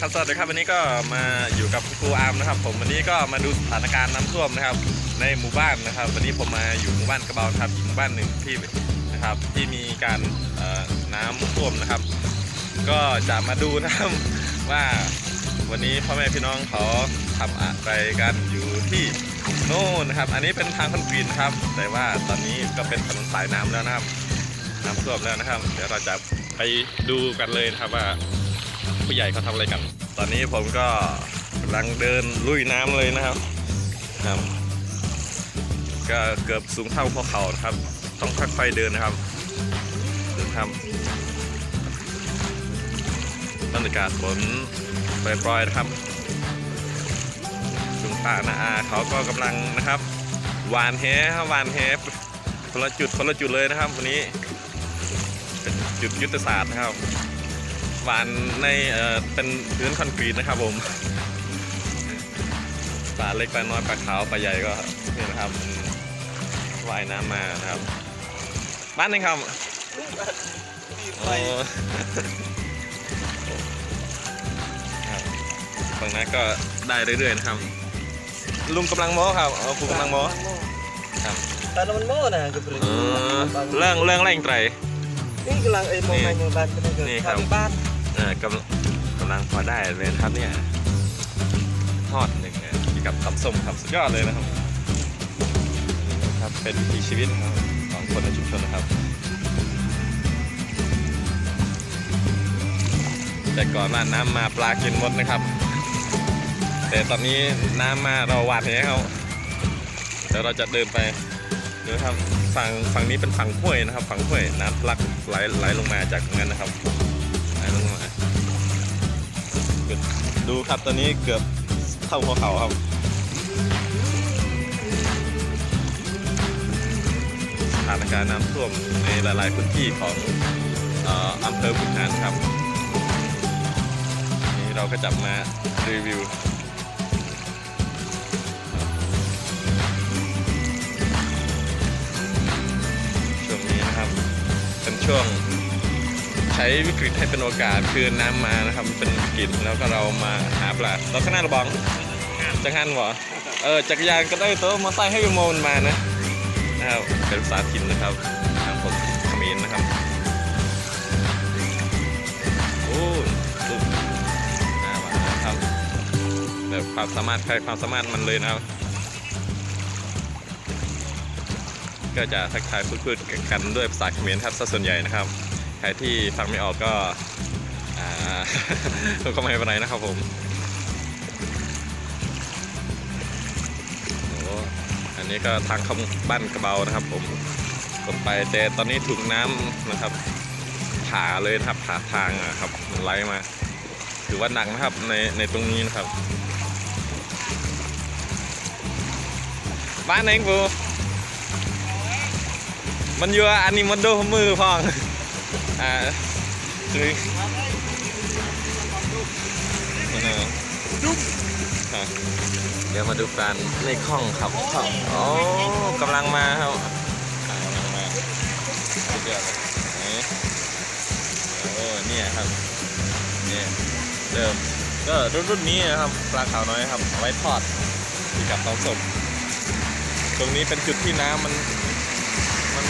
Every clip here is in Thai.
ครับสวัสดีครับวันนี้ก็มาอยู่กับครูอาร์มนะครับ ผมวันนี้ก็มาดูสถานการณ์น้ำท่วมนะครับ ในหมู่บ้านนะครับ วันนี้ผมมาอยู่หมู่บ้านกระเบาครับอีกหมู่บ้านหนึ่งที่นะครับที่มีการน้ำท่วมนะครับ ก็จะมาดูนะครับว่าวันนี้พ่อแม่พี่น้องเขาทำอะไรกันอยู่ที่โน่นนะครับ อันนี้เป็นทางคอนกรีตนครับ แต่ว่าตอนนี้ก็เป็นถนนสายน้ำแล้วนะครับ น้ำท่วมแล้วนะครับ เดี๋ยวเราจะไปดูกันเลยนะครับว่า ผู้ใหญ่เขาทำอะไรกัน ตอนนี้ผมก็กำลังเดินลุยน้ำเลยนะครับครับ ก็เกือบสูงเท่าพวกเขานะครับ ต้องค่อยๆเดินนะครับเดินครับบรรยากาศฝนปล่อยๆนะครับลุงป้านาอาเขาก็กำลังนะครับหวานแหครับหวานแหคนละจุดคนละจุดเลยนะครับวันนี้เป็นจุดยุทธศาสตร์นะครับ หวานในเอ่อเป็นพื้นคอนกรีตนะครับผมปลาเล็กปลาน้อยปลาขาวปลาใหญ่ก็นี่นะครับมันว่ายน้ำมานะครับ บ้านนึงครับโอ้ครับฝั่งนั้นก็ได้เรื่อยๆนะครับ ลุงกำลังโม้ครับเออคุณกำลังโม้ครับ Tanaman mo na gabri. เออเรื่องเรื่องแรงไตร Ni lang ay mo Ni. man yung ban ko na Ni, gabri. kam. Ban. เออกำลังกำลังพอได้เลยนะครับเนี่ยทอดหนึ่งกับขับส้มครับสุดยอดเลยนะครับนี่ครับเป็นวิถีชีวิตของคนในชุมชนนะครับ แต่ก่อนน้าน้ำมาปลากินหมดนะครับ แต่ตอนนี้น้ำมาเราหวานแหเขาเดี๋ยวเราจะเดินไปดูนะครับฝั่งฝั่งนี้เป็นฝั่งห้วยนะครับ ฝั่งห้วยน้ำทะลักไหลไหลลงมาจากตรงนั้นนะครับ งมาดูครับตอนนี้เกือบเท่าหัวเขาครับสถานการณ์น้ำท่วมในหลาย ๆ พื้นที่ของอำเภอขุนหารครับ นี่เราก็จะมารีวิวช่วงนี้นะครับเป็นช่วง ใช้วิกฤตให้เป็นโอกาสคือน้ำมานะครับเป็นวิกฤตแล้วก็เรามาหาปลาเราข้างหน้าระบองจักรหันเหรอเออจักรยานก็ได้ตัวมอเตอร์ไซค์ให้โมนมานะนะครับเป็นภาษาถิ่นนะครับทางผมเขมรนนะครับโอ้สุดน่าหวานะครับแบบความสามารถใครความสามารถมันเลยนะครับ ก็จะทักทายพูดคุยกันด้วยภาษาเขมรครับซะส่วนใหญ่นะครับ ใครที่ฟังไม่ออกก็อ่าก็ไม่เป็นไรนะครับผมโอ้อันนี้ก็ทางเข้าบ้านกระเบานะครับ ผมกดไปแต่ตอนนี้ถูกน้ำนะครับผาเลยนะครับผาทางอะครับไหลมาถือว่าหนักนะครับในในตรงนี้นะครับบ้านเองปูมันเยอะอันนี้มันโดนมือพอง อ่าคือเออฮะเดี๋ยวมาดูกันในคล่องครับคล่องโอ้กำลังมาครับกำลังมาสุดยอดเลยโอ้เนี่ยครับเนี่ยเดิมก็รุ่นรุ่นนี้นะครับปลาขาวน้อยครับเอาไว้ทอดที่กับเตาสมตรงนี้เป็นจุดที่น้ำมัน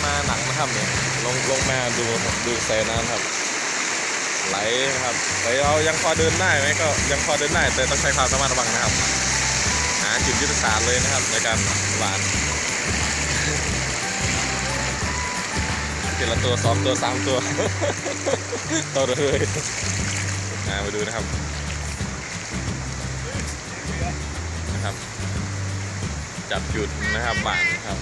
มาหนักนะครับเนี่ยลงลงมาดูดูแสน้ำครับ ไหลนะครับแต่เรายังพอเดินได้ไหมก็ยังพอเดินได้แต่ต้องใช้ความระมัดระวังนะครับหาจุดยุทธศาสตร์เลยนะครับในการหวานทีละตัวสองตัวสามตัวต่อเลยมาดูนะครับนะครับ จับจุดนะครับหวานครับ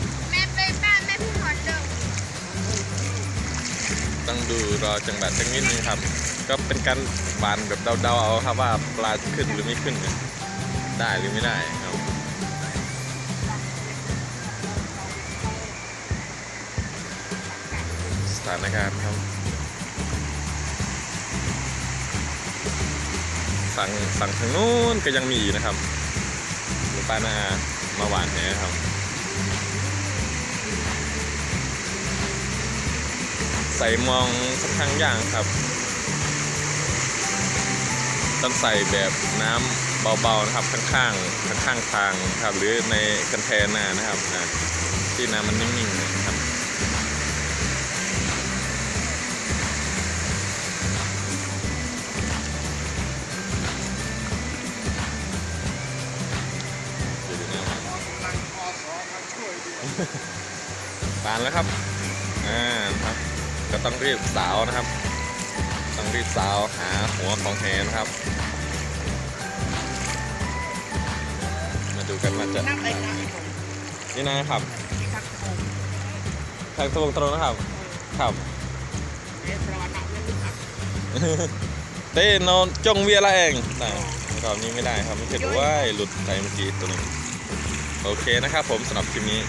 ต้องดูรอจังหวะสักนิดนึงครับ ก็เป็นการหวานแบบเดาๆเอาครับว่าปลาจะขึ้นหรือไม่ขึ้น ได้หรือไม่ได้ครับสถานการณ์ครับฝั่งฝั่งทางนู้นก็ยังมีนะครับลุงป้านามาหวานแหครับ ใส่มองค่อนข้างยากครับต้องใส่แบบน้ำเบาๆนะครับข้างๆข้างๆทางนะครับหรือในคันแทนนานะครับที่น้ำมันนิ่งๆนะครับปานแล้วครับอ่าครับ ก็ต้องรีบสาวนะครับ ต้องรีบสาวหาหัวของแหนะครับ มาดูกันว่าจะน้ำอะไรนะนี่นะครับที่ทักโมงทางตรงตรงนะครับ ครับเอ๊ะประวัติหนักเรื่องทักเต้นอนจงเวียละเองแต่รอบนี้ไม่ได้ครับไม่เข็ดว่าหลุดไปเมื่อกี้ตัวหนึงโอเคนะครับผมสำหรับคลิปนี้